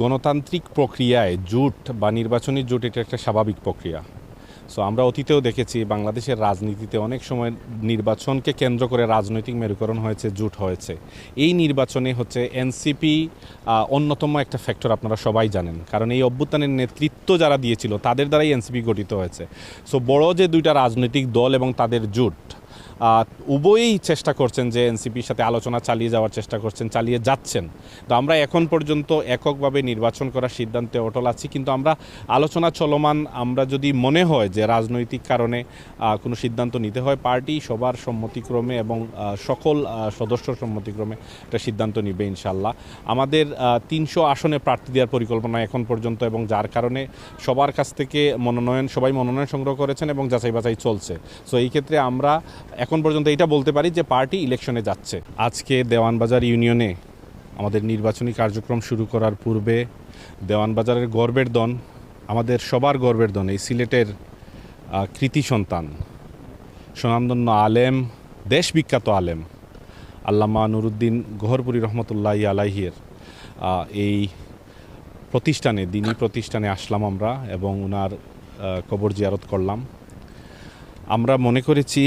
গণতান্ত্রিক প্রক্রিয়ায় জোট বা নির্বাচনী জোট, এটা একটা স্বাভাবিক প্রক্রিয়া। সো আমরা অতীতেও দেখেছি, বাংলাদেশের রাজনীতিতে অনেক সময় নির্বাচনকে কেন্দ্র করে রাজনৈতিক মেরুকরণ হয়েছে, জোট হয়েছে। এই নির্বাচনে হচ্ছে এনসিপি অন্যতম একটা ফ্যাক্টর আপনারা সবাই জানেন। কারণ এই অভ্যুত্থানের নেতৃত্ব যারা দিয়েছিল, তাদের দ্বারাই এনসিপি গঠিত হয়েছে। সো বড় যে দুইটা রাজনৈতিক দল এবং তাদের জোট উভয়ই চেষ্টা করছেন যে এনসিপির সাথে আলোচনা চালিয়ে যাওয়ার চেষ্টা করছেন, চালিয়ে যাচ্ছেন। তো আমরা এখন পর্যন্ত এককভাবে নির্বাচন করার সিদ্ধান্তে অটল আছি, কিন্তু আমরা আলোচনা চলমান, আমরা যদি মনে হয় যে রাজনৈতিক কারণে কোনো সিদ্ধান্ত নিতে হয়, পার্টি সবার সম্মতিক্রমে এবং সকল সদস্য সম্মতিক্রমে একটা সিদ্ধান্ত নিবে ইনশাল্লাহ। আমাদের তিনশো আসনে প্রার্থী দেওয়ার পরিকল্পনা এখন পর্যন্ত এবং যার কারণে সবার কাছ থেকে মনোনয়ন, সবাই মনোনয়ন সংগ্রহ করেছেন এবং যাচাই বাছাই চলছে। সো এই ক্ষেত্রে আমরা এখন পর্যন্ত এটা বলতে পারি যে পার্টি ইলেকশনে যাচ্ছে। আজকে দেওয়ানবাজার ইউনিয়নে আমাদের নির্বাচনী কার্যক্রম শুরু করার পূর্বে দেওয়ানবাজারের গর্বের দন আমাদের সবার গর্বের দন এই সিলেটের কৃতি সন্তান স্বনামধন্য আলেম দেশ বিখ্যাত আলেম আল্লামা নুরুদ্দিন গহরপুরি রহমতুল্লাহ আলাহির আহ, এই প্রতিষ্ঠানে দিনী প্রতিষ্ঠানে আসলাম আমরা এবং ওনার কবর জিয়ারত করলাম। আমরা মনে করেছি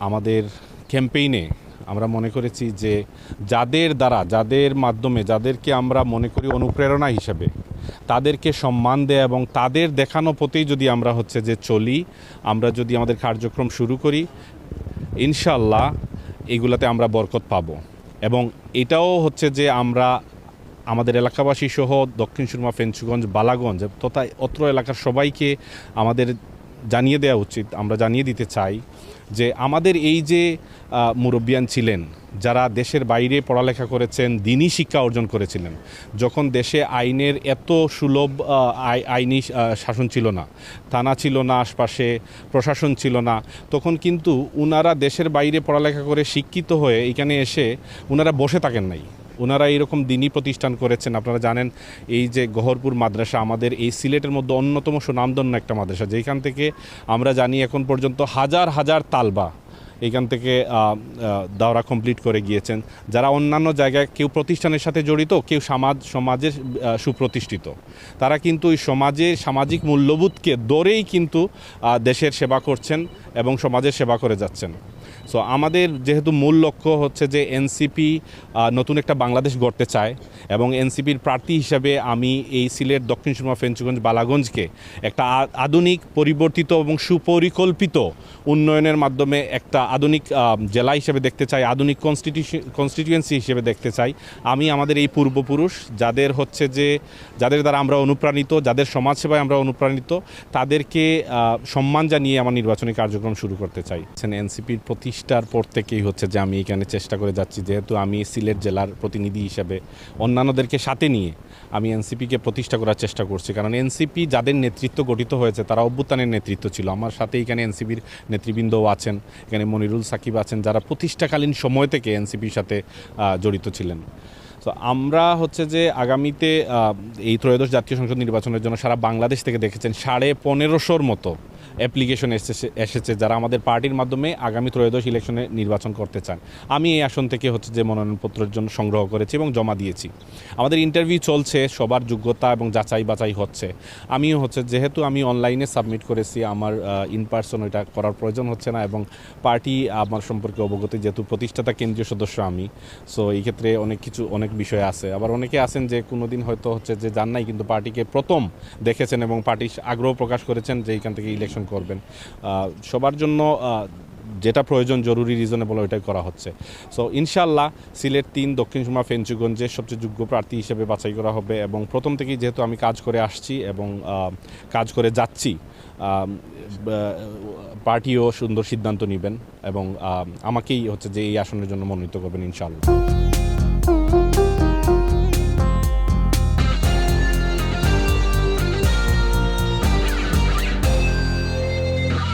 আমাদের ক্যাম্পেইনে আমরা মনে করেছি যে যাদের দ্বারা, যাদের মাধ্যমে, যাদেরকে আমরা মনে করি অনুপ্রেরণা হিসেবে, তাদেরকে সম্মান দেয়া এবং তাদের দেখানো পথেই যদি আমরা হচ্ছে যে চলি, আমরা যদি আমাদের কার্যক্রম শুরু করি ইনশাল্লাহ এগুলাতে আমরা বরকত পাবো। এবং এটাও হচ্ছে যে আমরা আমাদের এলাকাবাসী সহ দক্ষিণ সুরমা, ফেঞ্চুগঞ্জ, বালাগঞ্জ তথা অত্র এলাকার সবাইকে আমাদের জানিয়ে দেওয়া উচিত, আমরা জানিয়ে দিতে চাই যে আমাদের এই যে মুরব্বিয়ান ছিলেন, যারা দেশের বাইরে পড়ালেখা করেছেন, দিনই শিক্ষা অর্জন করেছিলেন। যখন দেশে আইনের এত সুলভ আই- আইনি শাসন ছিল না, থানা ছিল না আশপাশে, প্রশাসন ছিল না, তখন কিন্তু উনারা দেশের বাইরে পড়ালেখা করে শিক্ষিত হয়ে এখানে এসে উনারা বসে থাকেন নাই। ওনারা এরকম দিনই প্রতিষ্ঠান করেছেন। আপনারা জানেন, এই যে গহরপুর মাদ্রাসা আমাদের এই সিলেটের মধ্যে অন্যতম সুনামধন্য একটা মাদ্রাসা যেখান থেকে আমরা জানি এখন পর্যন্ত হাজার হাজার তালবা এখান থেকে দাওরা কমপ্লিট করে গিয়েছেন। যারা অন্যান্য জায়গায় কেউ প্রতিষ্ঠানের সাথে জড়িত, কেউ সমাজ, সমাজের সুপ্রতিষ্ঠিত, তারা কিন্তু ওই সমাজে সামাজিক মূল্যবোধকে দরেই কিন্তু দেশের সেবা করছেন এবং সমাজের সেবা করে যাচ্ছেন। সো আমাদের যেহেতু মূল লক্ষ্য হচ্ছে যে এনসিপি নতুন একটা বাংলাদেশ গড়তে চায় এবং এনসিপির প্রার্থী হিসাবে আমি এই সিলেট দক্ষিণ সুরমা ফেঞ্চুগঞ্জ বালাগঞ্জকে একটা আধুনিক, পরিবর্তিত এবং সুপরিকল্পিত উন্নয়নের মাধ্যমে একটা আধুনিক জেলা হিসেবে দেখতে চাই, আধুনিক কনস্টিটিউশন কনস্টিটিউয়েন্সি হিসেবে দেখতে চাই। আমি আমাদের এই পূর্বপুরুষ, যাদের হচ্ছে যে, যাদের দ্বারা আমরা অনুপ্রাণিত, যাদের সমাজসেবায় আমরা অনুপ্রাণিত, তাদেরকে সম্মান জানিয়ে আমার নির্বাচনী কার্যক্রম শুরু করতে চাই। এনসিপির প্রতিষ্ঠার পর থেকেই হচ্ছে যে আমি এখানে চেষ্টা করে যাচ্ছি, যেহেতু আমি সিলেট জেলার প্রতিনিধি হিসাবে অন্যান্যদেরকে সাথে নিয়ে আমি এনসিপিকে প্রতিষ্ঠা করার চেষ্টা করছি। কারণ এনসিপি যাদের নেতৃত্ব গঠিত হয়েছে, তারা অভ্যুত্থানের নেতৃত্ব ছিল। আমার সাথে এখানে এনসিপির নেতৃবৃন্দও আছেন, এখানে মনিরুল সাকিব আছেন, যারা প্রতিষ্ঠাকালীন সময় থেকে এনসিপির সাথে জড়িত ছিলেন। তো আমরা হচ্ছে যে আগামীতে এই ত্রয়োদশ জাতীয় সংসদ নির্বাচনের জন্য সারা বাংলাদেশ থেকে দেখেছেন সাড়ে পনেরোশোর মতো অ্যাপ্লিকেশন এসেছে এসেছে যারা আমাদের পার্টির মাধ্যমে আগামী ত্রয়োদশ ইলেকশনে নির্বাচন করতে চান। আমি এই আসন থেকে হচ্ছে যে মনোনয়নপত্রের জন্য সংগ্রহ করেছি এবং জমা দিয়েছি। আমাদের ইন্টারভিউ চলছে, সবার যোগ্যতা এবং যাচাই বাছাই হচ্ছে। আমিও হচ্ছে, যেহেতু আমি অনলাইনে সাবমিট করেছি, আমার ইন পার্সন ওইটা করার প্রয়োজন হচ্ছে না এবং পার্টি আমার সম্পর্কে অবগত, যেহেতু প্রতিষ্ঠাতা কেন্দ্রীয় সদস্য আমি সো এই ক্ষেত্রে অনেক কিছু, অনেক বিষয় আছে। আবার অনেকে আছেন যে কোনোদিন হয়তো হচ্ছে যে জান নাই, কিন্তু পার্টিকে প্রথম দেখেছেন এবং পার্টি আগ্রহ প্রকাশ করেছেন যে এখান থেকে ইলেকশন করবেন। সবার জন্য যেটা প্রয়োজন, জরুরি রিজনেবল ওইটাই করা হচ্ছে। সো ইনশাল্লাহ সিলেট তিন, দক্ষিণ সুরমা ফেঞ্চুগঞ্জের সবচেয়ে যোগ্য প্রার্থী হিসেবে বাছাই করা হবে এবং প্রথম থেকেই যেহেতু আমি কাজ করে আসছি এবং কাজ করে যাচ্ছি পার্টিও সুন্দর সিদ্ধান্ত নেবেন এবং আমাকেই হচ্ছে যে এই আসনের জন্য মনোনীত করবেন ইনশাল্লাহ